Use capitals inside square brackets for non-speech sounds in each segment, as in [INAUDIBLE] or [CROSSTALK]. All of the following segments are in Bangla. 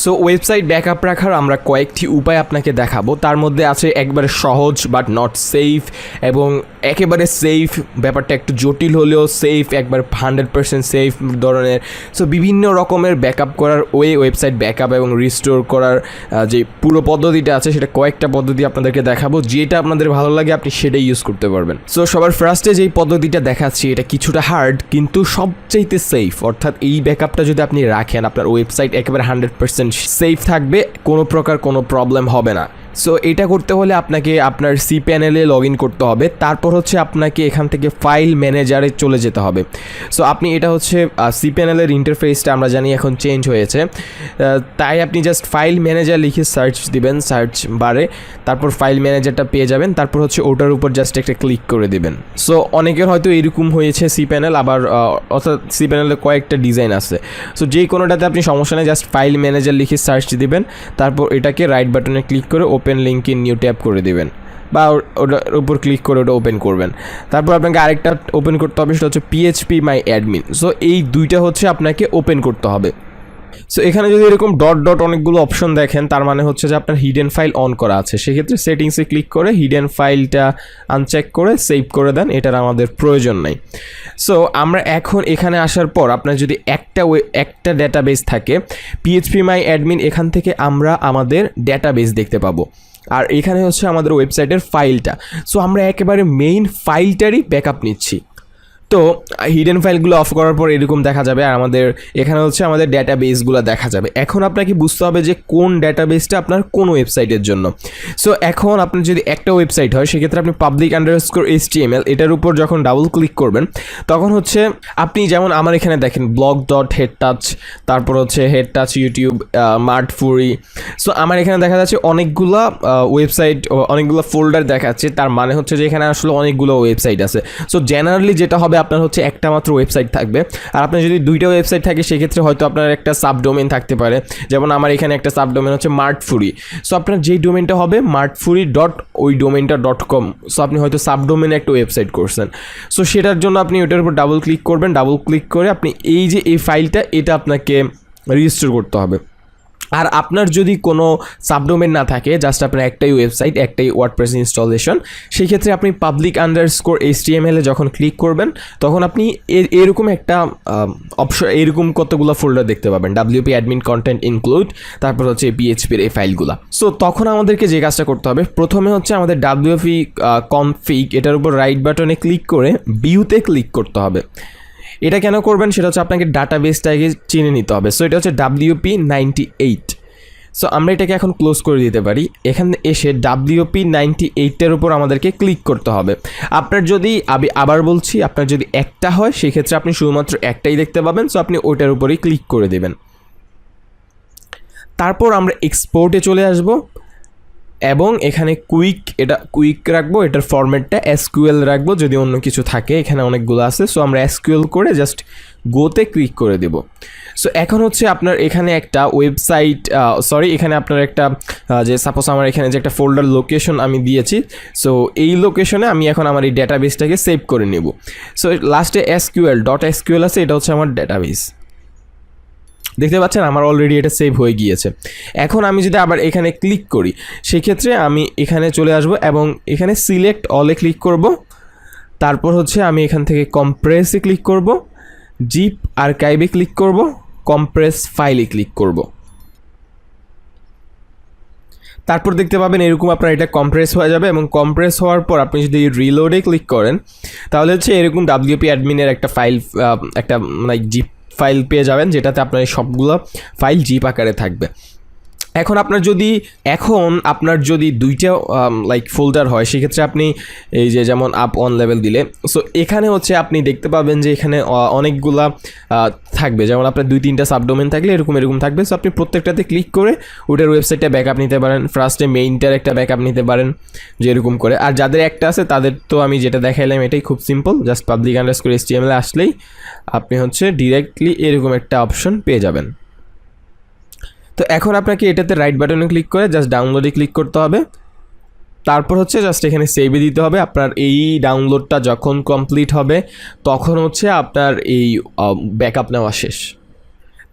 সো ওয়েবসাইট ব্যাকআপ রাখার আমরা কয়েকটি উপায় আপনাকে দেখাবো। তার মধ্যে আছে একবারে সহজ বাট নট সেফ এবং একেবারে সেফ ব্যাপারটা একটু জটিল হলেও সেফ একবার হান্ড্রেড পার্সেন্ট সেফ ধরনের। সো বিভিন্ন রকমের ব্যাকআপ করার ওয়ে ওয়েবসাইট ব্যাকআপ এবং রিস্টোর করার যে পুরো পদ্ধতিটা আছে সেটা কয়েকটা পদ্ধতি আপনাদেরকে দেখাবো। যেটা আপনাদের ভালো লাগে আপনি সেটাই ইউজ করতে পারবেন। সো সবার ফার্স্টে যেই পদ্ধতিটা দেখাচ্ছি এটা কিছুটা হার্ড কিন্তু সবচাইতে সেফ অর্থাৎ এই ব্যাকআপটা যদি আপনি রাখেন আপনার ওয়েবসাইট একেবারে হান্ড্রেড পার্সেন্ট সেফ থাকবে কোনো প্রকার কোনো প্রবলেম হবে না। সো এটা করতে হলে আপনাকে আপনার সি প্যানেলে লগ ইন করতে হবে। তারপর হচ্ছে আপনাকে এখান থেকে ফাইল ম্যানেজারে চলে যেতে হবে। সো আপনি এটা হচ্ছে সি প্যানেলের ইন্টারফেসটা আমরা জানি এখন চেঞ্জ হয়েছে। তাই আপনি জাস্ট ফাইল ম্যানেজার লিখে সার্চ দিবেন সার্চ বারে। তারপর ফাইল ম্যানেজারটা পেয়ে যাবেন। তারপর হচ্ছে ওটার উপর জাস্ট একটা ক্লিক করে দিবেন। সো অনেকের হয়তো এরকম হয়েছে সি প্যানেল আবার অর্থাৎ সি প্যানেলে কয়েকটা ডিজাইন আছে। সো যে কোনোটাতে আপনি সমস্যা নেই জাস্ট ফাইল ম্যানেজার লিখে সার্চ দিবেন। তারপর এটাকে রাইট বাটনে ক্লিক করে open link in new tab করে দেবেন বা ওটার উপর ক্লিক করে ওটা ওপেন করবেন। তারপর আপনাকে আরেকটা ওপেন করতে হবে, সেটা হচ্ছে পিএইচপি মাই অ্যাডমিন সো এই দুইটা হচ্ছে আপনাকে ওপেন করতে হবে। সো এখানে যদি এরকম ডট ডট অনেকগুলো অপশন দেখেন, তার মানে হচ্ছে যে আপনার হিডেন ফাইল অন করা আছে। সেক্ষেত্রে সেটিংসে ক্লিক করে হিডেন ফাইলটা আনচেক করে সেভ করে দেন, এটার আমাদের প্রয়োজন নাই। সো আমরা এখন এখানে আসার পর আপনার যদি একটা একটা ডেটাবেস থাকে পিএইচপি মাই অ্যাডমিন এখান থেকে আমরা আমাদের ডেটাবেস দেখতে পাবো। আর এখানে হচ্ছে আমাদের ওয়েবসাইটের ফাইলটা সো আমরা একেবারে মেইন ফাইলটারই ব্যাকআপ নিচ্ছি। তো হিডেন ফাইলগুলো অফ করার পর এরকম দেখা যাবে। আর আমাদের এখানে হচ্ছে আমাদের ডেটাবেসগুলো দেখা যাবে। এখন আপনাকে বুঝতে হবে যে কোন ডেটাবেসটা আপনার কোন ওয়েবসাইটের জন্য। সো এখন আপনার যদি একটা ওয়েবসাইট হয়, সেক্ষেত্রে আপনি পাবলিক আন্ডারস্কোর এইচ এটার উপর যখন ডাবল ক্লিক করবেন, তখন হচ্ছে আপনি যেমন আমার এখানে দেখেন ব্লগ ডট হেড টাচ তারপর হচ্ছে হেড টাচ ইউটিউব মার্ট ফুরি সো আমার এখানে দেখা যাচ্ছে অনেকগুলা ওয়েবসাইট অনেকগুলো ফোল্ডার দেখাচ্ছে। তার মানে হচ্ছে যে এখানে আসলে অনেকগুলো ওয়েবসাইট আছে। সো জেনারেলি যেটা হবে আপনার হচ্ছে একটা মাত্র ওয়েবসাইট থাকবে। আর আপনার যদি দুইটা ওয়েবসাইট থাকে, সেক্ষেত্রে হয়তো আপনার একটা সাবডোমেন থাকতে পারে। যেমন আমার এখানে একটা সাবডোমেন হচ্ছে মার্ট ফুরি সো আপনার যেই ডোমেনটা হবে মার্ট ফুরি ডট ওই ডোমেনটা ডট কম সো আপনি হয়তো সাবডোমেনে একটা ওয়েবসাইট করছেন। সো সেটার জন্য আপনি ওটার উপর ডাবল ক্লিক করবেন। ডাবল ক্লিক করে আপনি এই যে এই ফাইলটা এটা আপনাকে রেজিস্টার করতে হবে। আর আপনার যদি কোনো সাবডোমেন না থাকে জাস্ট আপনার একটাই ওয়েবসাইট একটাই ওয়ার্ডপ্রেস ইনস্টলেশন সেই ক্ষেত্রে আপনি পাবলিক আন্ডার স্কোর এইচটিএমএল যখন ক্লিক করবেন, তখন আপনি এরকম একটা অপশন এরকম কতগুলো ফোল্ডার দেখতে পাবেন। ডাব্লিউপি অ্যাডমিন কন্টেন্ট ইনক্লুড তারপর হচ্ছে পিএইচপির এই ফাইলগুলো সো তখন আমাদেরকে যে কাজটা করতে হবে, প্রথমে হচ্ছে আমাদের ডাব্লিউপি কনফিগ এটার উপর রাইট বাটনে ক্লিক করে বিউতে ক্লিক করতে হবে। এটা কেন করবেন? সেটা হচ্ছে আপনাকে ডাটা ডাটাবেসটাকে চিনে নিতে হবে। সো এটা হচ্ছে ডাব্লিউপি নাইনটি এইট সো আমরা এটাকে এখন ক্লোজ করে দিতে পারি। এখানে এসে ডাব্লিউপি নাইনটি এইটের উপর আমাদেরকে ক্লিক করতে হবে। আপনার যদি, আমি আবার বলছি, আপনার যদি একটা হয়, সেক্ষেত্রে আপনি শুধুমাত্র একটাই দেখতে পাবেন। সো আপনি ওইটার উপরেই ক্লিক করে দেবেন। তারপর আমরা এক্সপোর্টে চলে আসব। এবং এখানে কুইক এটা কুইক রাখব, এটার ফরম্যাটটা এসকিউএল রাখব যদি অন্য কিছু থাকে, এখানে অনেকগুলো আছে। সো আমরা এসকিউএল করে জাস্ট গোতে ক্লিক করে দেব। সো এখন হচ্ছে আপনার এখানে একটা ওয়েবসাইট সরি এখানে আপনার একটা যে সাপোজ আমার এখানে যে একটা ফোল্ডার লোকেশন আমি দিয়েছি সো এই লোকেশনে আমি এখন আমার এই ডেটাবেসটাকে সেভ করে নেব। সো লাস্টে এসকিউএল ডট এসকিউএল আছে, এটা হচ্ছে আমার ডেটাবেস দেখতে পাচ্ছেন আমার অলরেডি এটা সেভ হয়ে গিয়েছে। এখন আমি যদি আবার এখানে ক্লিক করি, সেক্ষেত্রে আমি এখানে চলে আসব এবং এখানে সিলেক্ট অলে ক্লিক করব। তারপর হচ্ছে আমি এখান থেকে কম্প্রেসে ক্লিক করব জিপ আর আর্কাইভে ক্লিক করব কম্প্রেস ফাইলে ক্লিক করব। তারপর দেখতে পাবেন এরকম আপনার এটা কম্প্রেস হয়ে যাবে এবং কম্প্রেস হওয়ার পর আপনি যদি রিলোডে ক্লিক করেন, তাহলে হচ্ছে এরকম ডাব্লিউপি অ্যাডমিনের একটা ফাইল একটা মানে জিপ ফাইল পেয়ে যাবেন যেটাতে আপনার সবগুলো ফাইল জিপ আকারে থাকবে। এখন আপনার যদি, এখন আপনার যদি দুইটা লাইক ফোল্ডার হয়, সেক্ষেত্রে আপনি এই যে যেমন আপ অন লেভেল দিলে সো এখানে হচ্ছে আপনি দেখতে পাবেন যে এখানে অনেকগুলা থাকবে। যেমন আপনার দুই তিনটা সাবডোমেন থাকলে এরকম এরকম থাকবে। সো আপনি প্রত্যেকটাতে ক্লিক করে ওটার ওয়েবসাইটটা ব্যাকআপ নিতে পারেন। ফার্স্টে মেইনটার একটা ব্যাকআপ নিতে পারেন, যে এরকম করে। আর যাদের একটা আছে, তাদের তো আমি যেটা দেখাইলাম, এটাই খুব simple just public underscore S আসলেই আপনি হচ্ছে ডিরেক্টলি এরকম একটা অপশন পেয়ে যাবেন। তো এখন আপনাকে এটাতে রাইট বাটনে ক্লিক করে জাস্ট ডাউনলোডে ক্লিক করতে হবে। তারপর হচ্ছে জাস্ট এখানে সেভে দিতে হবে। আপনার এই ডাউনলোডটা যখন কমপ্লিট হবে, তখন হচ্ছে আপনার এই ব্যাকআপ নেওয়া শেষ।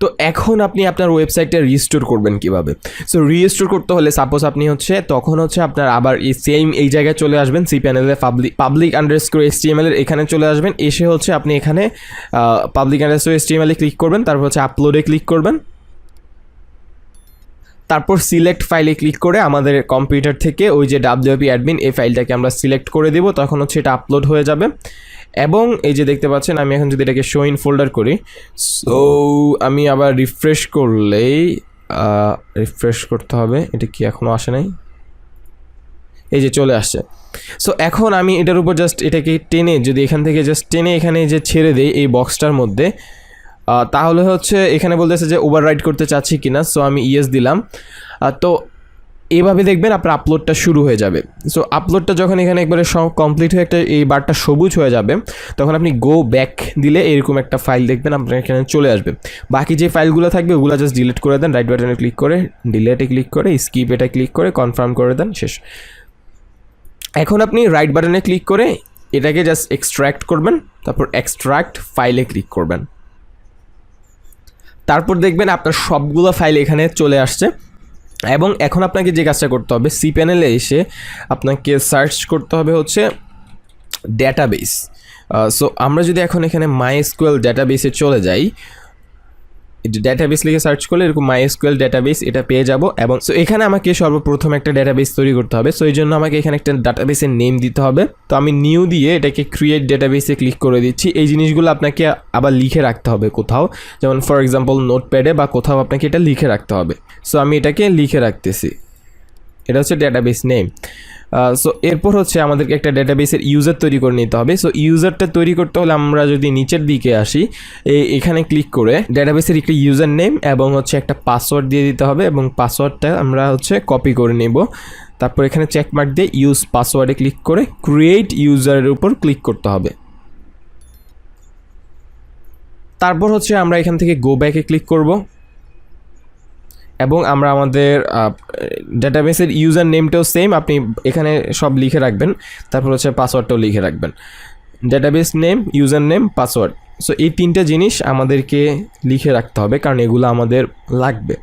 তো এখন আপনি আপনার ওয়েবসাইটটা রিস্টোর করবেন কীভাবে? সো রিস্টোর করতে হলে সাপোজ আপনি হচ্ছে, তখন হচ্ছে আপনার আবার এই সেম এই জায়গায় চলে আসবেন সি প্যানেলে পাবলিক পাবলিক আন্ডারস্কোর এস এর এখানে চলে আসবেন। এসে হচ্ছে আপনি এখানে পাবলিক আন্ডারস্কোর এস এ ক্লিক করবেন, তারপর হচ্ছে আপলোডে ক্লিক করবেন। তারপর সিলেক্ট ফাইলে ক্লিক করে আমাদের কম্পিউটার থেকে ওই যে ডাব্লিউপি অ্যাডমিন এই ফাইলটাকে আমরা সিলেক্ট করে দেব, তখন হচ্ছে এটা আপলোড হয়ে যাবে। এবং এই যে দেখতে পাচ্ছেন, আমি এখন যদি এটাকে শো ইন ফোল্ডার করি সো আমি আবার রিফ্রেশ করলেই রিফ্রেশ করতে হবে, এটা কি এখনও আসে নাই? এই যে চলে আসছে। সো এখন আমি এটার উপর জাস্ট এটাকে টেনে, যদি এখান থেকে জাস্ট টেনে এখানে যে ছেড়ে দেই, এই বক্সটার মধ্যে তাহলে হচ্ছে এখানে বলতেছে যে ওভার রাইড করতে চাচ্ছি কিনা সো আমি ইয়েস দিলাম। তো এভাবে দেখবেন আপনার আপলোডটা শুরু হয়ে যাবে। সো আপলোডটা যখন এখানে একবারে সব কমপ্লিট হয়ে একটা এই বারটা সবুজ হয়ে যাবে, তখন আপনি গো ব্যাক দিলে এরকম একটা ফাইল দেখবেন, আপনার এখানে চলে আসবে। বাকি যে ফাইলগুলো থাকবে, ওগুলো জাস্ট ডিলিট করে দেন রাইট বাটনে ক্লিক করে ডিলেটে ক্লিক করে স্কিপ এটা ক্লিক করে কনফার্ম করে দেন, শেষ। এখন আপনি রাইট বাটনে ক্লিক করে এটাকে জাস্ট এক্সট্র্যাক্ট করবেন, তারপর এক্সট্র্যাক্ট ফাইলে ক্লিক করবেন। তারপর দেখবেন আপনার সবগুলো ফাইল এখানে চলে আসছে। এবং এখন আপনাকে যে কাজটা করতে হবে সি প্যানেলে এসে আপনাকে সার্চ করতে হবে হচ্ছে ডেটাবেস সো আমরা যদি এখন এখানে মাই স্কুয়েল ডেটাবেসে চলে যাই ডেটাবেস লিখে সার্চ করলে এরকম মাই এসকুয়েল ডেটাবেস এটা পেয়ে যাব এবং সো এখানে আমাকে সর্বপ্রথম একটা ডেটাবেস তৈরি করতে হবে। সো এই জন্য আমাকে এখানে একটা ডাটাবেসের নেম দিতে হবে। তো আমি নিউ দিয়ে এটাকে ক্রিয়েট ডেটাবেসে ক্লিক করে দিচ্ছি। এই জিনিসগুলো আপনাকে আবার লিখে রাখতে হবে কোথাও। যেমন ফর এক্সাম্পল নোটপ্যাডে বা কোথাও আপনাকে এটা লিখে রাখতে হবে। সো আমি এটাকে লিখে রাখতেছি। এটা হচ্ছে ডেটাবেস নেম সো এরপর হচ্ছে আমাদেরকে একটা ডেটাবেসের ইউজার তৈরি করে নিতে হবে। সো ইউজারটা তৈরি করতে হলে আমরা যদি নিচের দিকে আসি এখানে ক্লিক করে ডেটাবেসের একটা ইউজার নেম এবং হচ্ছে একটা পাসওয়ার্ড দিয়ে দিতে হবে এবং পাসওয়ার্ডটা আমরা হচ্ছে কপি করে নেব। তারপর এখানে চেকমার্ক দিয়ে ইউজ পাসওয়ার্ডে ক্লিক করে ক্রিয়েট ইউজারের উপর ক্লিক করতে হবে। তারপর হচ্ছে আমরা এখান থেকে গো ব্যাকে ক্লিক করব। এবং আমরা আমাদের ডেটাবেসের ইউজার নেমটাও সেম আপনি এখানে সব লিখে রাখবেন, তারপর হচ্ছে পাসওয়ার্ডটাও লিখে রাখবেন। Database name user name password so এই তিনটা জিনিস আমাদেরকে লিখে রাখতে হবে, কারণ এগুলো আমাদের লাগবে।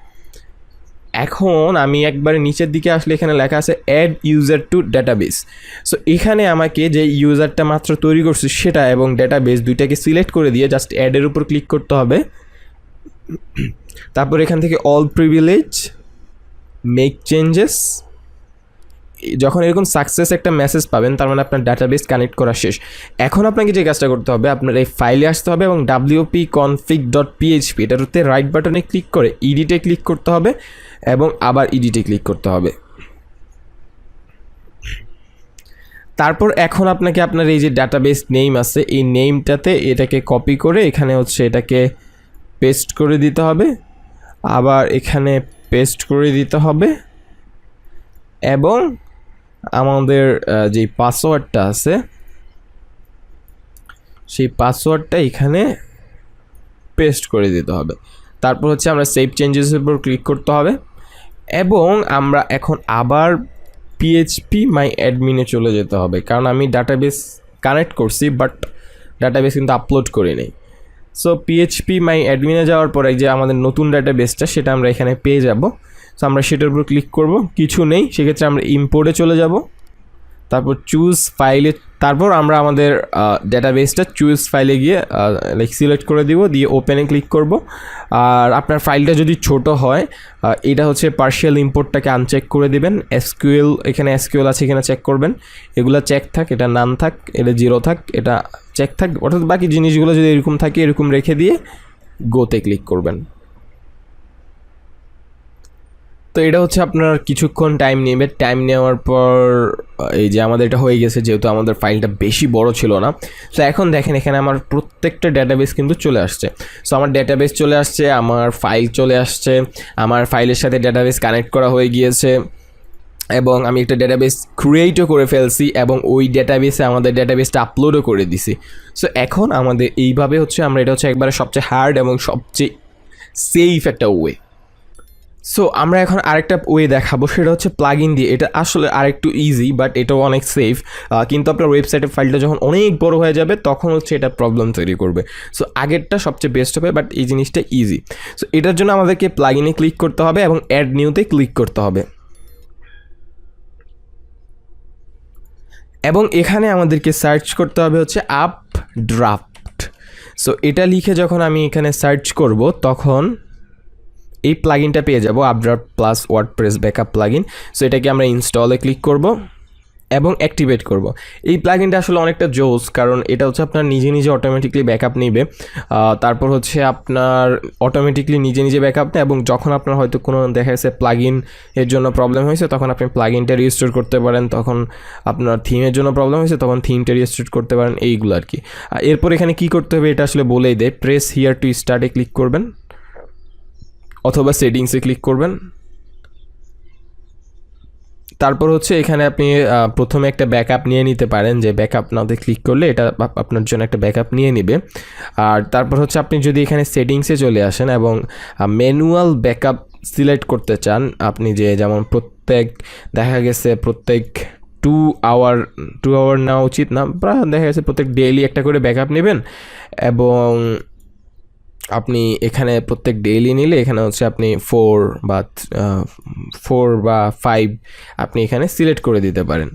এখন আমি একবারে নিচের দিকে আসলে এখানে লেখা আছে add user to database so এখানে আমাকে যে ইউজারটা মাত্র তৈরি করছি সেটা এবং ডেটাবেস দুইটাকে সিলেক্ট করে দিয়ে জাস্ট অ্যাডের উপর ক্লিক করতে হবে। তারপর এখান থেকে অল প্রিভিলেজ মেক চেঞ্জেস যখন এরকম সাকসেস একটা মেসেজ পাবেন, তার মানে আপনার ডাটাবেস কানেক্ট করা শেষ। এখন আপনাকে যে কাজটা করতে হবে, আপনার এই ফাইলে আসতে হবে এবং ডাব্লিউপি কনফিগ ডট পিএইচপি এটাতে রাইট বাটনে ক্লিক করে ইডিটে ক্লিক করতে হবে এবং আবার ইডিটে ক্লিক করতে হবে। তারপর এখন আপনাকে আপনার এই যে ডাটাবেস নেম আছে, এই নেমটাতে এটাকে কপি করে এখানে হচ্ছে এটাকে পেস্ট করে দিতে হবে। আবার এখানে পেস্ট করে দিতে হবে। এবং আমাদের যে পাসওয়ার্ডটা আছে, সেই পাসওয়ার্ডটা এখানে পেস্ট করে দিতে হবে। তারপর হচ্ছে আমরা সেভ চেঞ্জেসের উপর ক্লিক করতে হবে। এবং আমরা এখন আবার পিএইচপি মাই অ্যাডমিনে চলে যেতে হবে। কারণ আমি ডাটাবেস কানেক্ট করছি বাট ডাটাবেস কিন্তু আপলোড করি নাই। সো পিএইচপি মাই অ্যাডমিনে যাওয়ার পরে যে আমাদের নতুন ডাটা বেসটা সেটা আমরা এখানে পেয়ে যাব। সো আমরা সেটার উপর ক্লিক করব। কিছু নেই, সেক্ষেত্রে আমরা ইম্পোর্টে চলে যাব। তারপর চুজ ফাইলে তারপর আমরা আমাদের ডেটাবেসটা চুজ ফাইলে গিয়ে লাইক সিলেক্ট করে দিব, দিয়ে ওপেনে ক্লিক করব। আর আপনার ফাইলটা যদি ছোট হয় এটা হচ্ছে পার্শিয়াল ইম্পোর্টটাকে আনচেক করে দেবেন। এসকিউএল এখানে এসকিউএল আছে, এখানে চেক করবেন। এগুলো চেক থাক, এটা নান থাক, এটা জিরো থাক, এটা চেক থাক। অর্থাৎ বাকি জিনিসগুলো যদি এরকম থাকে, এরকম রেখে দিয়ে গোতে ক্লিক করবেন। তো এটা হচ্ছে আপনার কিছুক্ষণ টাইম নেবে। টাইম নেওয়ার পর এই যে আমাদের এটা হয়ে গেছে, যেহেতু আমাদের ফাইলটা বেশি বড় ছিল না। তো এখন দেখেন, এখানে আমার প্রত্যেকটা ডেটাবেস কিন্তু চলে আসছে। সো আমার ডেটাবেস চলে আসছে, আমার ফাইল চলে আসছে, আমার ফাইলের সাথে ডেটাবেস কানেক্ট করা হয়ে গিয়েছে এবং আমি একটা ডেটাবেস ক্রিয়েটও করে ফেলছি এবং ওই ডেটাবেসে আমাদের ডেটাবেসটা আপলোডও করে দিছি। সো এখন আমাদের এইভাবে হচ্ছে আমরা, এটা হচ্ছে একবারে সবচেয়ে হার্ড এবং সবচেয়ে সেফ একটা ওয়ে সো আমরা এখন আরেকটা ওয়ে দেখাবো, সেটা হচ্ছে প্লাগ ইন দিয়ে। এটা আসলে আরেকটু ইজি বাট এটাও অনেক সেফ কিন্তু আপনার ওয়েবসাইটের ফাইলটা যখন অনেক বড় হয়ে যাবে, তখন হচ্ছে এটা প্রবলেম তৈরি করবে। সো আগেরটা সবচেয়ে বেস্ট হবে বাট এই জিনিসটা ইজি সো এটার জন্য আমাদেরকে প্লাগ ইনে ক্লিক করতে হবে এবং অ্যাড নিউতে ক্লিক করতে হবে। এবং এখানে আমাদেরকে সার্চ করতে হবে হচ্ছে আপ ড্রাফট সো এটা লিখে যখন আমি এখানে সার্চ করব, তখন এই প্লাগইনটা পেয়ে যাব Updraft plus WordPress backup plugin so এটাকে আমরা ইনস্টলে ক্লিক করব এবং অ্যাক্টিভেট করব। এই প্লাগইনটা আসলে অনেকটা জোস, কারণ এটা হচ্ছে আপনার নিজে নিজে অটোমেটিকলি ব্যাকআপ নেবে। তারপর হচ্ছে আপনার অটোমেটিকলি নিজে নিজে ব্যাকআপ নেয় এবং যখন আপনার হয়তো কোনো দেখা যাচ্ছে প্লাগইন এর জন্য প্রবলেম হয়েছে, তখন আপনি প্লাগইনটা রিস্টোর করতে পারেন। তখন আপনার থিমের জন্য প্রবলেম হয়েছে, তখন থিমটা রিস্টোর করতে পারেন। এইগুলো আর কি। এরপর এখানে কি করতে হবে, এটা আসলে বলেই দেয় প্রেস হিয়ার টু স্টার্টে ক্লিক করবেন। অথবা সেটিংসে ক্লিক করবেন। তারপর হচ্ছে এখানে আপনি প্রথমে একটা ব্যাকআপ নিয়ে নিতে পারেন, যে ব্যাকআপ নাওতে ক্লিক করলে এটা আপনার জন্য একটা ব্যাকআপ নিয়ে নেবে। আর তারপর হচ্ছে আপনি যদি এখানে সেটিংসে চলে আসেন এবং ম্যানুয়াল ব্যাকআপ সিলেক্ট করতে চান, আপনি যে যেমন প্রত্যেক, দেখা গেছে প্রত্যেক টু আওয়ার টু আওয়ার নেওয়া উচিত না, প্রায় দেখা গেছে প্রত্যেক ডেইলি একটা করে ব্যাকআপ নেবেন। এবং আপনি এখানে প্রত্যেক ডেইলি নিলে এখানে হচ্ছে আপনি ফোর বা ফোর বা ফাইভ আপনি এখানে সিলেক্ট করে দিতে পারেন।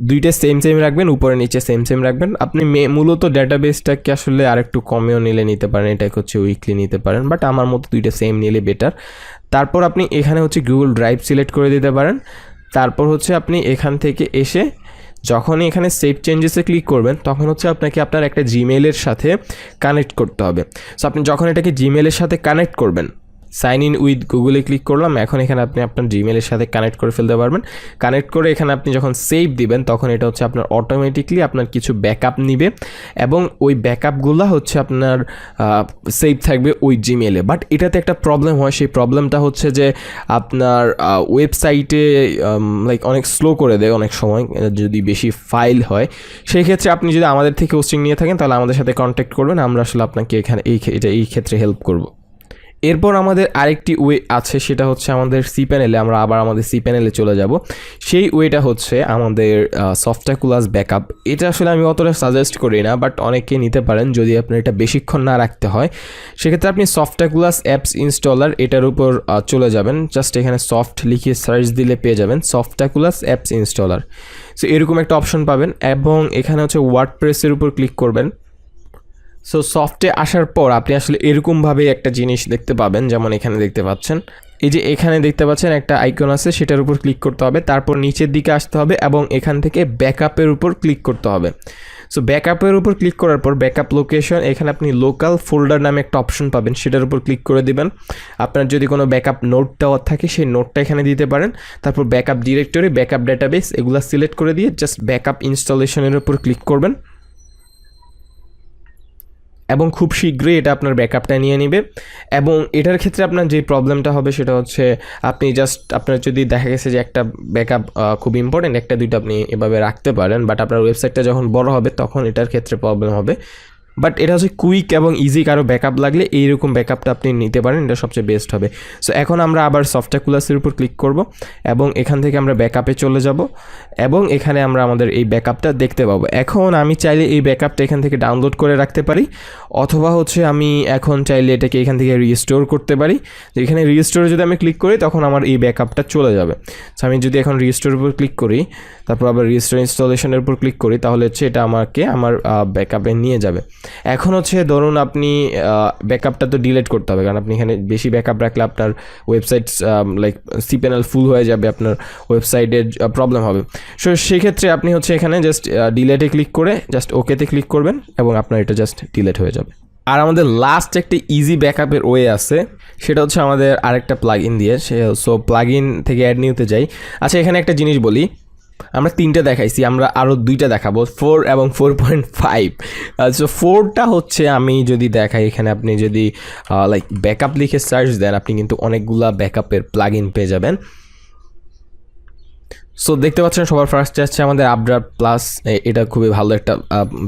দুইটা সেম সেম রাখবেন, উপরে নিচে সেম সেম রাখবেন। আপনি মূলত ডাটাবেসটাকে আসলে আরেকটু কমেও নিলে নিতে পারেন এটাকে হচ্ছে উইকলি নিতে পারেন বাট আমার মতো দুইটা সেম নিলে বেটার তারপর আপনি এখানে হচ্ছে গুগল ড্রাইভ সিলেক্ট করে দিতে পারেন। তারপর হচ্ছে আপনি এখান থেকে এসে যখনই এখানে সেভ চেঞ্জেসে ক্লিক করবেন, তখন হচ্ছে আপনাকে আপনার একটা জিমেলের সাথে কানেক্ট করতে হবে। সো আপনি যখন এটাকে জিমেলের সাথে কানেক্ট করবেন সাইন ইন উইথ গুগলে ক্লিক করলাম। এখন এখানে আপনি আপনার জিমেলের সাথে কানেক্ট করে ফেলতে পারবেন। কানেক্ট করে এখানে আপনি যখন সেভ দিবেন, তখন এটা হচ্ছে আপনার অটোমেটিকলি আপনার কিছু ব্যাকআপ নিবে এবং ওই ব্যাকআপগুলো হচ্ছে আপনার সেভ থাকবে ওই জিমেলে বাট এটাতে একটা প্রবলেম হয়। সেই প্রবলেমটা হচ্ছে যে আপনার ওয়েবসাইটে লাইক অনেক স্লো করে দেয় অনেক সময় যদি বেশি ফাইল হয়। সেই ক্ষেত্রে আপনি যদি আমাদের থেকে হোস্টিং নিয়ে থাকেন, তাহলে আমাদের সাথে কন্ট্যাক্ট করবেন। আমরা আসলে আপনাকে এখানে এই এটা এই ক্ষেত্রে হেল্প করব। এরপর আমাদের আরেকটি ওয়ে আছে, সেটা হচ্ছে আমাদের সি প্যানেলে আমরা আবার আমাদের সি প্যানেলে চলে যাব। সেই ওয়েটা হচ্ছে আমাদের সফটাকুলাস ব্যাকআপ এটা আসলে আমি অতটা সাজেস্ট করি না বাট অনেকে নিতে পারেন যদি আপনার এটা বেশিক্ষণ না রাখতে হয়। সেক্ষেত্রে আপনি সফটাকুলাস অ্যাপস ইনস্টলার এটার উপর চলে যাবেন। জাস্ট এখানে সফট লিখে সার্চ দিলে পেয়ে যাবেন সফটাকুলাস অ্যাপস ইনস্টলার সো এরকম একটা অপশন পাবেন এবং এখানে হচ্ছে ওয়ার্ড প্রেসের উপর ক্লিক করবেন। সো সফটে আসার পর আপনি আসলে এরকমভাবে একটা জিনিস দেখতে পাবেন, যেমন এখানে দেখতে পাচ্ছেন। এই যে এখানে দেখতে পাচ্ছেন একটা আইকন আছে, সেটার উপর ক্লিক করতে হবে। তারপর নিচের দিকে আসতে হবে এবং এখান থেকে ব্যাকআপের উপর ক্লিক করতে হবে। সো ব্যাকআপের উপর ক্লিক করার পর ব্যাকআপ লোকেশন এখানে আপনি লোকাল ফোল্ডার নামে একটা অপশন পাবেন, সেটার উপর ক্লিক করে দিবেন। আপনার যদি কোনো ব্যাকআপ নোট দেওয়া থাকে, সেই নোটটা এখানে দিতে পারেন। তারপর ব্যাকআপ ডিরেক্টরি ব্যাকআপ ডাটাবেস এগুলো সিলেক্ট করে দিয়ে জাস্ট ব্যাকআপ ইনস্টলেশনের উপর ক্লিক করবেন। এবং খুব শীঘ্রই এটা আপনার ব্যাকআপটা নিয়ে নেবে। এবং এটার ক্ষেত্রে আপনার যে প্রবলেমটা হবে সেটা হচ্ছে আপনি জাস্ট আপনার যদি দেখা গেছে যে একটা ব্যাকআপ খুব ইম্পর্টেন্ট একটা দুইটা আপনি এভাবে রাখতে পারেন বাট আপনার ওয়েবসাইটটা যখন বড় হবে তখন এটার ক্ষেত্রে প্রবলেম হবে। বাট এটা হচ্ছে কুইক এবং ইজি কারও ব্যাকআপ লাগলে এইরকম ব্যাকআপটা আপনি নিতে পারেন, এটা সবচেয়ে বেস্ট হবে। সো এখন আমরা আবার সফটওয়্যার উপর ক্লিক করব এবং এখান থেকে আমরা ব্যাকআপে চলে যাব এবং এখানে আমরা আমাদের এই ব্যাকআপটা দেখতে পাবো। এখন আমি চাইলে এই ব্যাকআপটা এখান থেকে ডাউনলোড করে রাখতে পারি অথবা হচ্ছে আমি এখন চাইলে এটাকে এখান থেকে রিস্টোর করতে পারি। তো এখানে রিস্টোরে যদি আমি ক্লিক করি, তখন আমার এই ব্যাকআপটা চলে যাবে। সো আমি যদি এখন রিস্টোর উপর ক্লিক করি, তারপর আবার রিস্টোর ইনস্টলেশনের উপর ক্লিক করি, তাহলে হচ্ছে এটা আমাকে আমার ব্যাকআপে নিয়ে যাবে। এখন হচ্ছে ধরুন আপনি ব্যাকআপটা তো ডিলেট করতে হবে, কারণ আপনি এখানে বেশি ব্যাকআপ রাখলে আপনার website like C panel full হয়ে যাবে, আপনার ওয়েবসাইটের প্রবলেম হবে। সো সেক্ষেত্রে আপনি হচ্ছে এখানে জাস্ট ডিলেটে ক্লিক করে জাস্ট ওকেতে ক্লিক করবেন এবং আপনার এটা জাস্ট ডিলেট হয়ে যাবে। আর আমাদের লাস্ট একটা ইজি ব্যাকআপের ওয়ে আছে, সেটা হচ্ছে আমাদের আরেকটা প্লাগ ইন দিয়ে, সে সো প্লাগ ইন থেকে অ্যাড নিউতে যাই। আচ্ছা এখানে একটা জিনিস বলি। আমরা তিনটে দেখাইছি, আমরা আরও দুইটা দেখাবো ফোর এবং ফোর পয়েন্ট ফাইভ সো ফোরটা হচ্ছে আমি যদি দেখাই, এখানে আপনি যদি লাইক ব্যাকআপ লিখে সার্চ দেন, আপনি কিন্তু অনেকগুলা ব্যাকআপের প্লাগ ইন পেয়ে যাবেন। সো দেখতে পাচ্ছেন সবার ফার্স্টে আসছে আমাদের আপডার প্লাস এটা খুবই ভালো একটা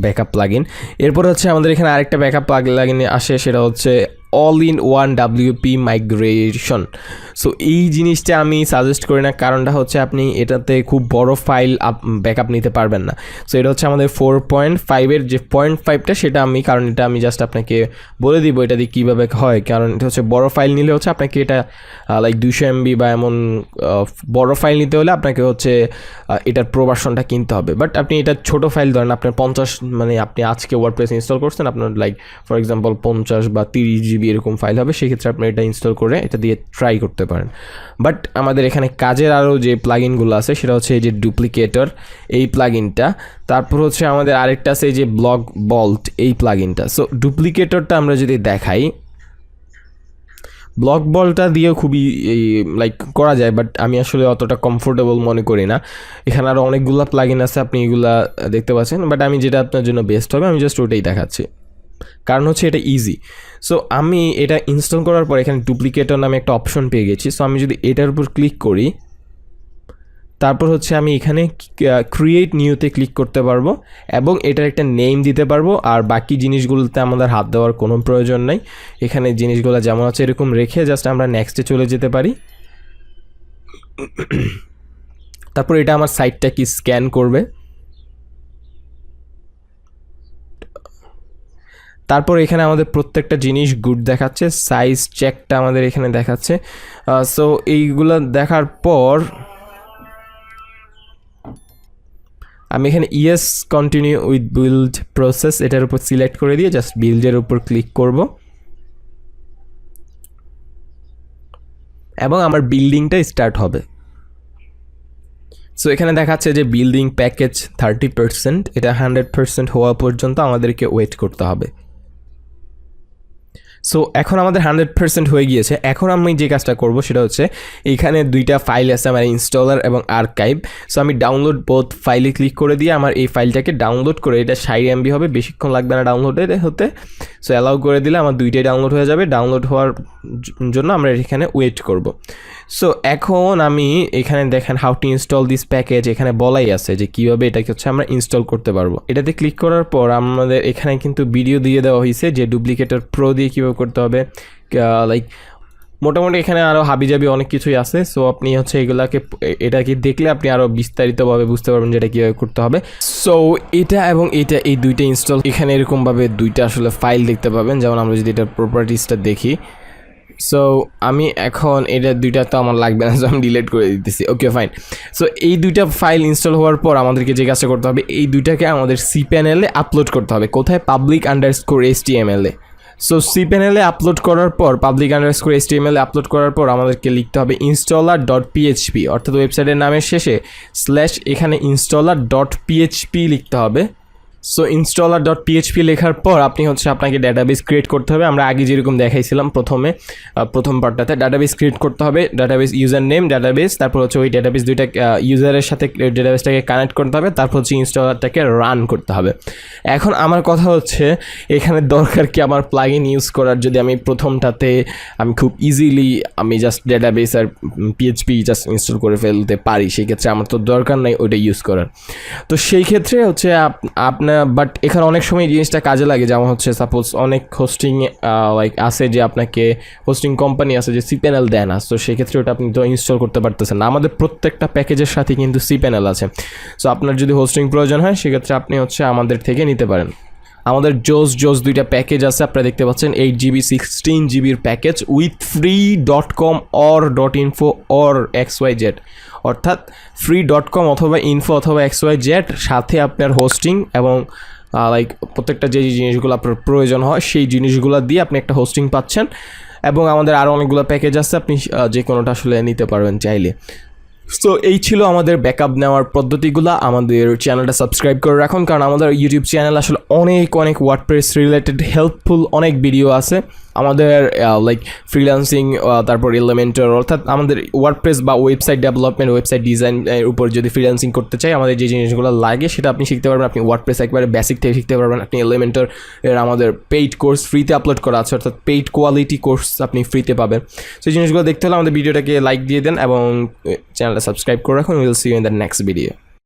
ব্যাকআপ প্লাগ ইন এরপর হচ্ছে আমাদের এখানে আরেকটা ব্যাকআপ প্লাগ ইন আসে, সেটা হচ্ছে all in one WP migration so এই জিনিসটা আমি সাজেস্ট করি না। কারণটা হচ্ছে আপনি এটাতে খুব বড় ফাইল আপ ব্যাকআপ নিতে পারবেন না। সো এটা হচ্ছে আমাদের ফোর পয়েন্ট ফাইভের যে পয়েন্ট ফাইভটা সেটা আমি কারণ এটা আমি জাস্ট আপনাকে বলে দিব এটা দিয়ে কীভাবে হয়। কারণ এটা হচ্ছে বড় ফাইল নিলে হচ্ছে আপনাকে এটা লাইক দুশো এমবি বা এমন বড় ফাইল নিতে হলে আপনাকে হচ্ছে এটার প্রবাসনটা কিনতে হবে। বাট আপনি এটা ছোট ফাইল ধরেন আপনার পঞ্চাশ মানে আপনি আজকে ওয়ার্ডপ্রেস ইনস্টল করছেন, আপনার লাইক ফর এক্সাম্পল পঞ্চাশ বা তিরিশ জিবি এরকম ফাইল হবে, সেক্ষেত্রে আপনি এটা ইনস্টল করে এটা দিয়ে ট্রাই করতে পারেন। বাট আমাদের এখানে কাজের আরও যে প্লাগইনগুলো আছে, সেটা হচ্ছে এই যে ডুপ্লিকেটর এই প্লাগইনটা তারপর হচ্ছে আমাদের আরেকটা আছে এই যে ব্লক বল্ট এই প্লাগইনটা সো ডুপ্লিকেটরটা আমরা যদি দেখাই ব্লক বলটা দিয়েও খুবই লাইক করা যায় বাট আমি আসলে অতটা কমফোর্টেবল মনে করি না। এখানে আরও অনেকগুলো প্লাগইন আছে, আপনি এগুলা দেখতে পাচ্ছেন বাট আমি যেটা আপনার জন্য বেস্ট হবে, আমি জাস্ট ওটাই দেখাচ্ছি। কারণ হচ্ছে এটা ইজি সো আমি এটা ইনস্টল করার পর এখানে ডুপ্লিকেটর নামে একটা অপশন পেয়ে গেছি। সো আমি যদি এটার উপর ক্লিক করি, তারপর হচ্ছে আমি এখানে ক্রিয়েট নিউতে ক্লিক করতে পারব এবং এটার একটা নেম দিতে পারব। আর বাকি জিনিসগুলোতে আমাদের হাত দেওয়ার কোনো প্রয়োজন নাই। এখানে জিনিসগুলো যেমন আছে এরকম রেখে জাস্ট আমরা নেক্সটে চলে যেতে পারি। তারপর এটা আমার সাইটটা কি স্ক্যান করবে? তারপর এখানে আমাদের প্রত্যেকটা জিনিস গুড দেখাচ্ছে সাইজ চেকটা আমাদের এখানে দেখাচ্ছে। সো এইগুলো দেখার পর আমি এখানে yes continue with build process এটার উপর সিলেক্ট করে দিয়ে জাস্ট বিল্ডের উপর ক্লিক করব। এবং আমার বিল্ডিংটা স্টার্ট হবে। সো এখানে দেখাচ্ছে যে বিল্ডিং প্যাকেজ থার্টি পার্সেন্ট এটা হান্ড্রেড পার্সেন্ট হওয়া পর্যন্ত আমাদেরকে ওয়েট করতে হবে। সো এখন আমাদের হান্ড্রেড পার্সেন্ট হয়ে গিয়েছে। এখন আমি যে কাজটা করব সেটা হচ্ছে এখানে দুইটা ফাইল আছে আমার ইনস্টলার এবং আর্কাইভ সো আমি ডাউনলোড বোথ ফাইলে ক্লিক করে দিয়ে আমার এই ফাইলটাকে ডাউনলোড করে, এটা সাইড এমবি হবে, বেশিক্ষণ লাগবে না ডাউনলোডের হতে। সো অ্যালাউ করে দিলে আমার দুইটাই ডাউনলোড হয়ে যাবে। ডাউনলোড হওয়ার জন্য আমরা এখানে ওয়েট করব। সো এখন আমি এখানে দেখেন how to install this package এখানে বলাই আছে যে কীভাবে এটাকে হচ্ছে আমরা ইনস্টল করতে পারব। এটাতে ক্লিক করার পর আমাদের এখানে কিন্তু ভিডিও দিয়ে দেওয়া হয়েছে যে ডুপ্লিকেটর প্রো দিয়ে কীভাবে করতে হবে। লাইক মোটামুটি এখানে আরও হাবিজাবি অনেক কিছুই আছে। সো আপনি হচ্ছে এগুলাকে এটা কি দেখলে আপনি আরও বিস্তারিতভাবে বুঝতে পারবেন যে এটা কীভাবে করতে হবে। সো এটা এবং এটা, এই দুইটা ইনস্টল এখানে এরকমভাবে দুইটা আসলে ফাইল দেখতে পাবেন। যেমন আমরা যদি এটার প্রপার্টিসটা দেখি। সো আমি এখন এটা দুইটা তো আমার লাগবে না [LAUGHS] সো আমি ডিলিট করে দিতেছি। ওকে ফাইন সো এই দুইটা ফাইল ইনস্টল হওয়ার পর আমাদেরকে যে কাজটা করতে হবে, এই দুইটাকে আমাদের সি প্যানেলে আপলোড করতে হবে। কোথায়? Public underscore S T M এলে সো সি প্যানেলে আপলোড করার পর public underscore S M এলে আপলোড করার পর আমাদেরকে লিখতে হবে ইনস্টলার ডট পিএইচপি অর্থাৎ ওয়েবসাইটের নামের শেষে স্ল্যাশ এখানে ইনস্টলার ডট পিএইচপি লিখতে হবে। সো ইনস্টলার ডট পিএইচপি লেখার পর আপনি হচ্ছে আপনাকে ডাটাবেস ক্রিয়েট করতে হবে। আমরা আগে যেরকম দেখাইছিলাম প্রথমে প্রথম পার্টটাতে ডাটাবেস ক্রিয়েট করতে হবে ডাটাবেস ইউজার নেম ডাটাবেস তারপর হচ্ছে ওই ডাটাবেস দুইটা ইউজারের সাথে ডাটাবেসটাকে কানেক্ট করতে হবে, তারপর হচ্ছে ইনস্টলারটাকে রান করতে হবে। এখন আমার কথা হচ্ছে, এখানে দরকার কি আমার প্লাগ ইন ইউজ করার? যদি আমি প্রথমটাতে, আমি খুব ইজিলি আমি জাস্ট ডাটাবেস আর পিএইচপি জাস্ট ইনস্টল করে ফেলতে পারি সেই ক্ষেত্রে আমার তো দরকার নাই ওইটা ইউজ করার। তো সেই ক্ষেত্রে হচ্ছে আপ- আপনার বাট এখানে অনেক সময় জিনিসটা কাজে লাগে, যেমন হচ্ছে সাপোজ অনেক হোস্টিং লাইক আছে যে আপনাকে হোস্টিং কোম্পানি আছে যে সি প্যানেল দেয় না তো সেক্ষেত্রে ওটা আপনি তো ইনস্টল করতে পারতেছেন না। আমাদের প্রত্যেকটা প্যাকেজের সাথে কিন্তু সি প্যানেল আছে। সো আপনার যদি হোস্টিং প্রয়োজন হয়, সেক্ষেত্রে আপনি হচ্ছে আমাদের থেকে নিতে পারেন। আমাদের জোস জোস দুইটা প্যাকেজ আছে, আপনারা দেখতে পাচ্ছেন এইট জিবি সিক্সটিন জিবির package with free dot com or dot info or X Y Z অর্থাৎ ফ্রি ডট কম অথবা ইনফো অথবা এক্স ওয়াই জেড সাথে আপনার হোস্টিং এবং লাইক প্রত্যেকটা যে যে জিনিসগুলো আপনার প্রয়োজন হয়, সেই জিনিসগুলো দিয়ে আপনি একটা হোস্টিং পাচ্ছেন। এবং আমাদের আরও অনেকগুলো প্যাকেজ আছে, আপনি যে কোনোটা আসলে নিতে পারবেন চাইলে। সো এই ছিল আমাদের ব্যাকআপ নেওয়ার পদ্ধতিগুলো। আমাদের চ্যানেলটা সাবস্ক্রাইব করে রাখুন, কারণ আমাদের ইউটিউব চ্যানেল আসলে অনেক অনেক ওয়ার্ডপ্রেস রিলেটেড হেল্পফুল অনেক ভিডিও আছে। আমাদের লাইক ফ্রিল্যান্সিং তারপর এলিমেন্টার অর্থাৎ আমাদের ওয়ার্ডপ্রেস বা ওয়েবসাইট ডেভেলপমেন্ট ওয়েবসাইট ডিজাইন এর উপর যদি ফ্রিল্যান্সিং করতে চাই, আমাদের যে জিনিসগুলো লাগে সেটা আপনি শিখতে পারবেন। আপনি ওয়ার্ডপ্রেস একবারে বেসিক থেকে শিখতে পারবেন। আপনি এলিমেন্টার এর আমাদের পেইড কোর্স ফ্রিতে আপলোড করা আছে, অর্থাৎ পেইড কোয়ালিটি কোর্স আপনি ফ্রিতে পাবেন। সেই জিনিসগুলো দেখতে হলে আমাদের ভিডিওটাকে লাইক দিয়ে দেন এবং চ্যানেলটা সাবস্ক্রাইব করে রাখুন। Will see you in the next video